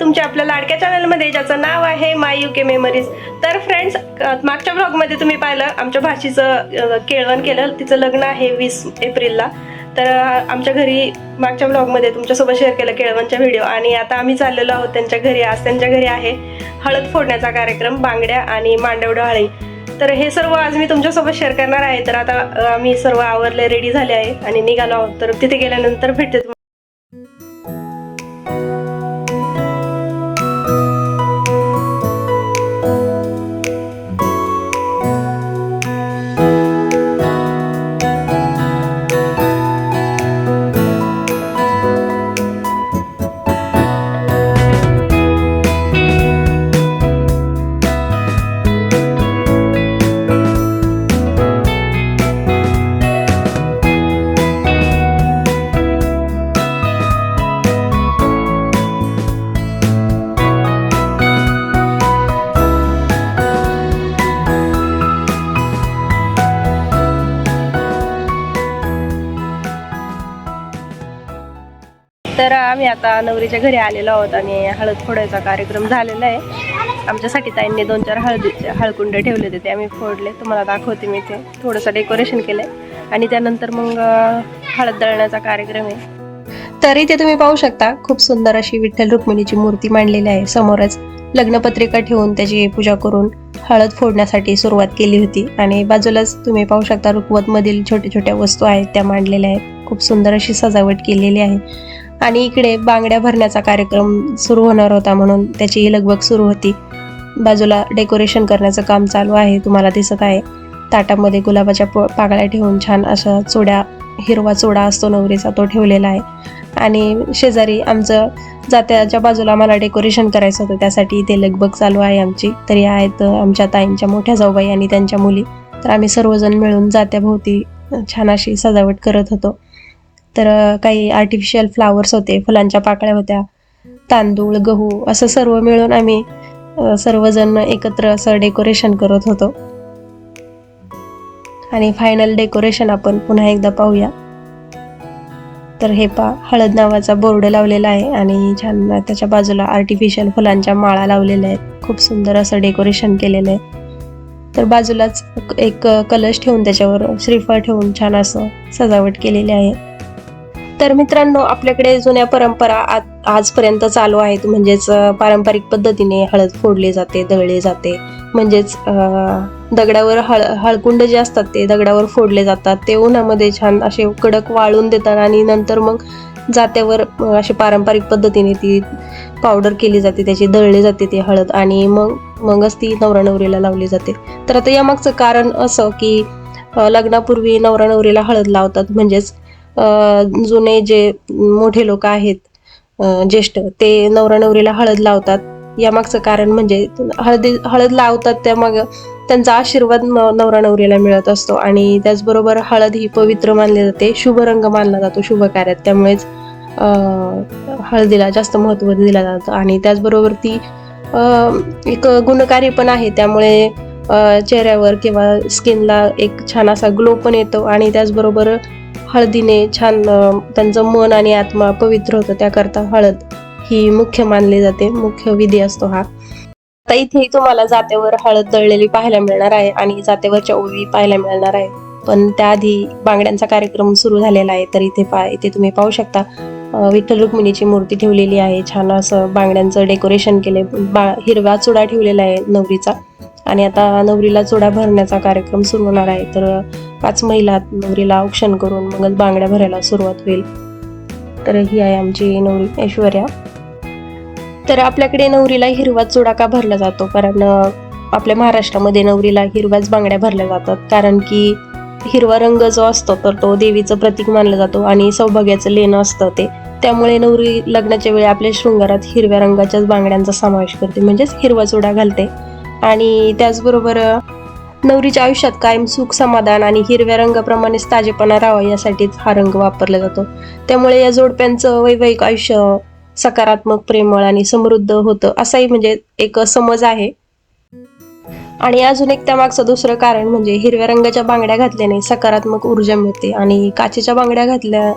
तुमच्या आपल्या लाडक्या चॅनलमध्ये ज्याचं नाव आहे माय यू के मेमरीज तर फ्रेंड्स मागच्या ब्लॉगमध्ये तुम्ही पाहिलं आमच्या भाषीचं केळवण केलं. तिचं लग्न आहे वीस एप्रिलला. तर आमच्या घरी मागच्या ब्लॉगमध्ये तुमच्यासोबत शेअर केलं केळवणचा व्हिडिओ आणि आता आम्ही चाललेलो आहोत त्यांच्या घरी. आज त्यांच्या घरी आहे हळद फोडण्याचा कार्यक्रम बांगड्या आणि मांडव डहाळी तर हे सर्व आज मी तुमच्यासोबत शेअर करणार आहे. तर आता आम्ही सर्व आवरले रेडी झाले आहे. आणि निघालो आहोत. तर तिथे गेल्यानंतर भेटते तर आम्ही आता नवरीच्या घरी आलेलो आहोत आणि हळद फोडायचा कार्यक्रम झालेला आहे. आमच्यासाठी ताईंनी दोन चार हळदीचे हळकुंड ठेवले होते ते आम्ही फोडले. तुम्हाला दाखवते मी ते. थोडंसं डेकोरेशन केलंय. आणि त्यानंतर मग हळद दळण्याचा कार्यक्रम आहे. तरी ते तुम्ही पाहू शकता खूप सुंदर अशी विठ्ठल रुक्मिणीची मूर्ती मांडलेली आहे. समोरच लग्नपत्रिका ठेवून त्याची पूजा करून हळद फोडण्यासाठी सुरुवात केली होती. आणि बाजूलाच तुम्ही पाहू शकता रुकवतमधील छोट्या छोट्या वस्तू आहेत त्या मांडलेल्या आहेत. खूप सुंदर अशी सजावट केलेली आहे. आणि इकडे बांगड्या भरण्याचा कार्यक्रम सुरू होणार होता म्हणून त्याची लगबग सुरू होती. बाजूला डेकोरेशन करण्याचं काम चालू आहे तुम्हाला दिसत आहे. ताटामध्ये गुलाबाच्या प- पाकळ्या ठेवून छान अशा चोड्या हिरवा चोडा असतो नवरीचा तो ठेवलेला आहे. आणि शेजारी आमचं जात्याच्या बाजूला आम्हाला डेकोरेशन करायचं होतं त्यासाठी इथे लगबग चालू आहे आमची. तरी आहेत आमच्या ताईंच्या मोठ्या जाऊबाई आणि त्यांच्या मुली. तर आम्ही सर्वजण मिळून जात्याभोवती छान अशी सजावट करत होतो. तर काही आर्टिफिशियल फ्लावर्स होते फुलांच्या पाकळ्या होत्या तांदूळ गहू असं सर्व मिळून आम्ही सर्वजण एकत्र असं डेकोरेशन करत होतो. आणि फायनल डेकोरेशन आपण पुन्हा एकदा पाहूया. तर हे पा हळद नावाचा बोर्ड लावलेला आहे आणि छान त्याच्या बाजूला आर्टिफिशियल फुलांच्या माळा लावलेल्या आहेत. खूप सुंदर असं डेकोरेशन केलेलं आहे. तर बाजूलाच एक कलश ठेवून त्याच्यावर श्रीफळ ठेवून छान असं सजावट केलेली आहे. तर मित्रांनो आपल्याकडे जुन्या परंपरा आज- आजपर्यंत चालू आहेत. म्हणजेच पारंपरिक पद्धतीने हळद फोडली जाते दळले जाते. म्हणजेच दगडावर हळ हळकुंड जे असतात ते दगडावर फोडले जातात. ते उन्हामध्ये छान असे कडक वाळून देतात आणि नंतर मग जात्यावर अशी पारंपरिक पद्धतीने ती पावडर केली जाते. त्याची दळली जाते ती हळद आणि मग मगच ती नवरा नवरीला लावली जाते. तर आता यामागचं कारण असं की लग्नापूर्वी नवरा नवरीला हळद लावतात. म्हणजेच जुने जे मोठे लोक आहेत ज्येष्ठ ते नवरा नवरीला हळद लावतात. यामागचं कारण म्हणजे हळदी हळद लावतात त्या मग त्यांचा आशीर्वाद न- नवरा नवरीला मिळत असतो. आणि त्याचबरोबर हळद ही पवित्र मानली जाते शुभ रंग मानला जातो शुभ कार्यात त्यामुळेच हळदीला जास्त महत्त्व दिलं जातं. आणि त्याचबरोबर ती एक गुणकारी पण आहे. त्यामुळे चेहऱ्यावर किंवा स्किनला एक छान असा ग्लो पण येतो. आणि त्याचबरोबर हळदीने छान त्यांचं मन आणि आत्मा पवित्र होतं. त्याकरता हळद ही मुख्य मानली जाते. मुख्य विधी असतो हा. आता इथे तुम्हाला जात्यावर हळद दळलेली पाहायला मिळणार आहे आणि जात्यावरच्या ओवी पाहायला मिळणार आहे. पण त्याआधी बांगड्यांचा कार्यक्रम सुरू झालेला आहे. तर इथे पा इथे तुम्ही पाहू शकता विठ्ठल रुक्मिणीची मूर्ती ठेवलेली आहे. छान असं बांगड्यांचं डेकोरेशन केलंय बा हिरवा चुडा ठेवलेला आहे नवरीचा. आणि आता नवरीला चुडा भरण्याचा कार्यक्रम सुरू होणार आहे. तर पाच महिला नवरीला औक्षण करून मगच बांगड्या भरायला सुरुवात होईल. तर ही आहे आमची नवरी ऐश्वर्या. तर आपल्याकडे नवरीला हिरवा चुडा का भरला जातो? कारण आपल्या महाराष्ट्रामध्ये नवरीला हिरव्याच बांगड्या भरल्या जातात. कारण की हिरवा रंग जो असतो तर तो देवीचं प्रतीक मानला जातो आणि सौभाग्याचं लेणं असतं ते. त्यामुळे नवरी लग्नाच्या वेळी आपल्या शृंगारात हिरव्या रंगाच्याच बांगड्यांचा समावेश करते. म्हणजेच हिरवा चुडा घालते. आणि त्याचबरोबर नवरीच्या आयुष्यात कायम सुख समाधान आणि हिरव्या रंगाप्रमाणेच ताजेपणा राहावा यासाठीच हा रंग वापरला जातो. त्यामुळे या जोडप्यांचं वैवाहिक आयुष्य सकारात्मक प्रेमळ आणि समृद्ध होतं असाही म्हणजे एक समज आहे. आणि अजून एक त्यामागचं दुसरं कारण म्हणजे हिरव्या रंगाच्या बांगड्या घातल्याने सकारात्मक ऊर्जा मिळते आणि काचेच्या बांगड्या घातल्या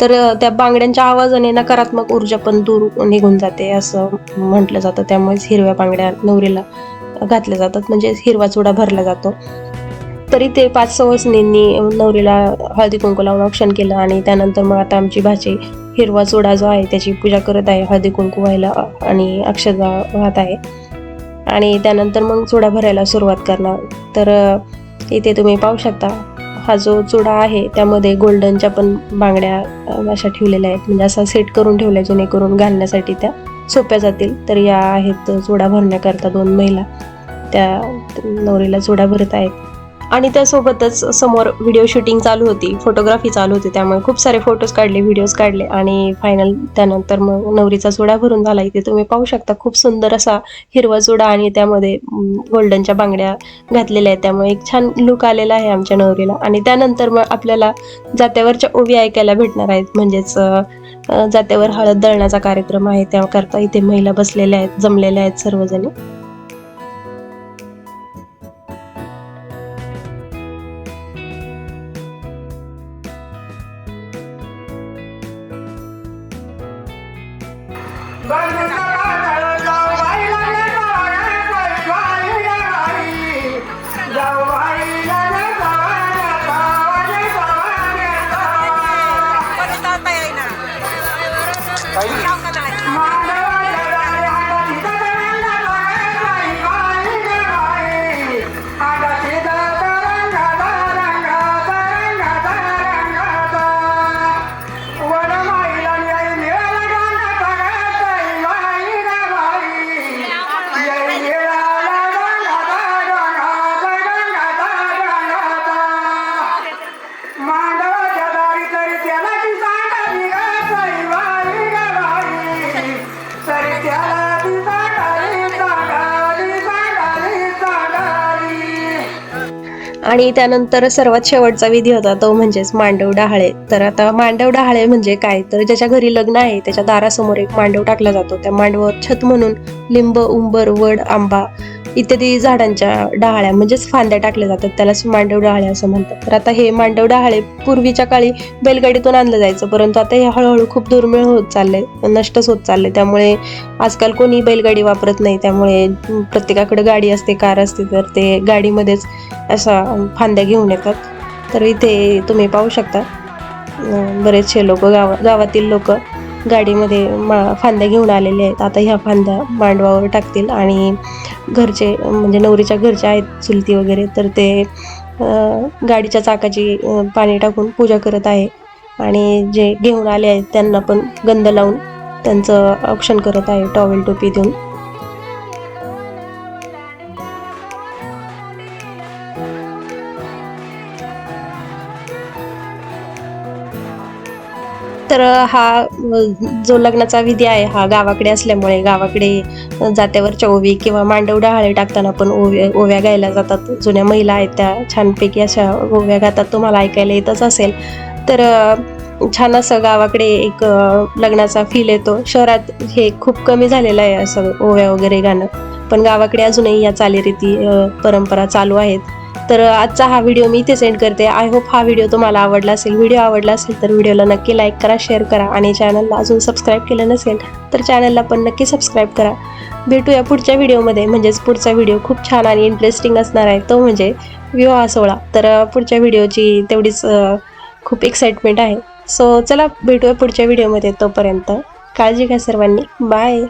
तर त्या बांगड्यांच्या आवाजाने नकारात्मक ऊर्जा पण दूर निघून जाते असं म्हटलं जातं त्यामुळेच हिरव्या बांगड्या नवरीला. घातल्या जातात म्हणजे हिरवा चुडा भरला जातो. तरी ते पाच सवसनींनी नवरीला हळदी कुंकू लावून औक्षण केलं आणि त्यानंतर मग आता आमची भाची हिरवा चुडा जो आहे त्याची पूजा करत आहे हळदी कुंकू व्हायला आणि अक्षदा वाहत आहे. आणि त्यानंतर मग चुडा भरायला सुरुवात करणार. तर इथे तुम्ही पाहू शकता हा जो चुडा आहे त्यामध्ये गोल्डनच्या पण बांगड्या अशा ठेवलेल्या आहेत. म्हणजे असा सेट करून ठेवल्या जेणेकरून घालण्यासाठी त्या. सोप्या जातील. तर या आहेत चुडा भरण्याकरता दोन महिला. त्या नवरीला चुडा भरत आहेत. आणि त्यासोबतच समोर व्हिडिओ शूटिंग चालू होती फोटोग्राफी चालू होती त्यामुळे खूप सारे फोटोज काढले व्हिडिओज काढले आणि फायनल त्यानंतर मग नवरीचा चुडा भरून झाला. इथे तुम्ही पाहू शकता खूप सुंदर असा हिरवा चुडा आणि त्यामध्ये गोल्डनच्या बांगड्या घातलेल्या आहेत. त्यामुळे एक छान लुक आलेला आहे आमच्या नवरीला. आणि त्यानंतर मग आपल्याला जात्यावरच्या ओवी ऐकायला भेटणार आहेत. म्हणजेच जात्यावर हळद दळण्याचा कार्यक्रम आहे. त्याकरता इथे महिला बसलेल्या आहेत जमलेल्या आहेत सर्वजणी. Bye. आणि त्यानंतर सर्वात शेवटचा विधी होता तो म्हणजेच मांडव डहाळे. तर आता मांडव डहाळे म्हणजे काय? तर ज्याच्या घरी लग्न आहे त्याच्या दारासमोर एक मांडव टाकला जातो. त्या मांडवावर छत म्हणून लिंब उंबर वड आंबा इत्यादी झाडांच्या डहाळ्या म्हणजेच फांद्या टाकल्या जातात. त्यालाच मांडव डहाळे असं म्हणतात. तर आता हे मांडव डहाळे पूर्वीच्या काळी बैलगाडीतून आणलं जायचं परंतु आता हे हळूहळू खूप दुर्मिळ होत चाललंय नष्टच होत चाललंय. त्यामुळे आजकाल कोणी बैलगाडी वापरत नाही. त्यामुळे प्रत्येकाकडे गाडी असते कार असते तर ते गाडीमध्येच असा फांद्या घेऊन येतात. तर इथे तुम्ही पाहू शकता बरेचसे लोक गावा गावातील लोक गाडीमध्ये मा फांद्या घेऊन आलेले आहेत. आता ह्या फांद्या मांडवावर टाकतील आणि घरचे म्हणजे नवरीच्या घरचे आहेत चुलती वगैरे तर ते गाडीच्या चाकाची पाणी टाकून पूजा करत आहे. आणि जे घेऊन आले आहेत त्यांना पण गंध लावून त्यांचं औक्षण करत आहे टॉवेल टोपी देऊन. तर हा जो लग्नाचा विधी आहे हा गावाकडे असल्यामुळे गावाकडे जात्यावरच्या ओवी किंवा मांडव डहाळे टाकताना पण ओव्या ओव्या गायला जातात. जुन्या महिला आहेत त्या छानपैकी अशा ओव्या गातात. तुम्हाला ऐकायला येतच असेल. तर छान असं गावाकडे एक लग्नाचा फील येतो. शहरात हे खूप कमी झालेलं आहे असं ओव्या वगैरे गाणं. पण गावाकडे अजूनही या चालीरीती परंपरा चालू आहेत. तर आजचा हा व्हिडिओ मी इथे सेंड करते. आय होप हा व्हिडिओ तुम्हाला आवडला असेल. व्हिडिओ आवडला असेल तर व्हिडिओला नक्की लाईक करा शेअर करा आणि चॅनलला अजून सबस्क्राईब केलं नसेल तर चॅनलला पण नक्की सबस्क्राईब करा. भेटूया पुढच्या व्हिडिओमध्ये म्हणजेच पुढचा व्हिडिओ खूप छान आणि इंटरेस्टिंग असणार आहे. तो म्हणजे विवाह सोहळा. तर पुढच्या व्हिडिओची तेवढीच खूप एक्साइटमेंट आहे. सो चला भेटूया पुढच्या व्हिडिओमध्ये तोपर्यंत. काळजी घ्या सर्वांनी. बाय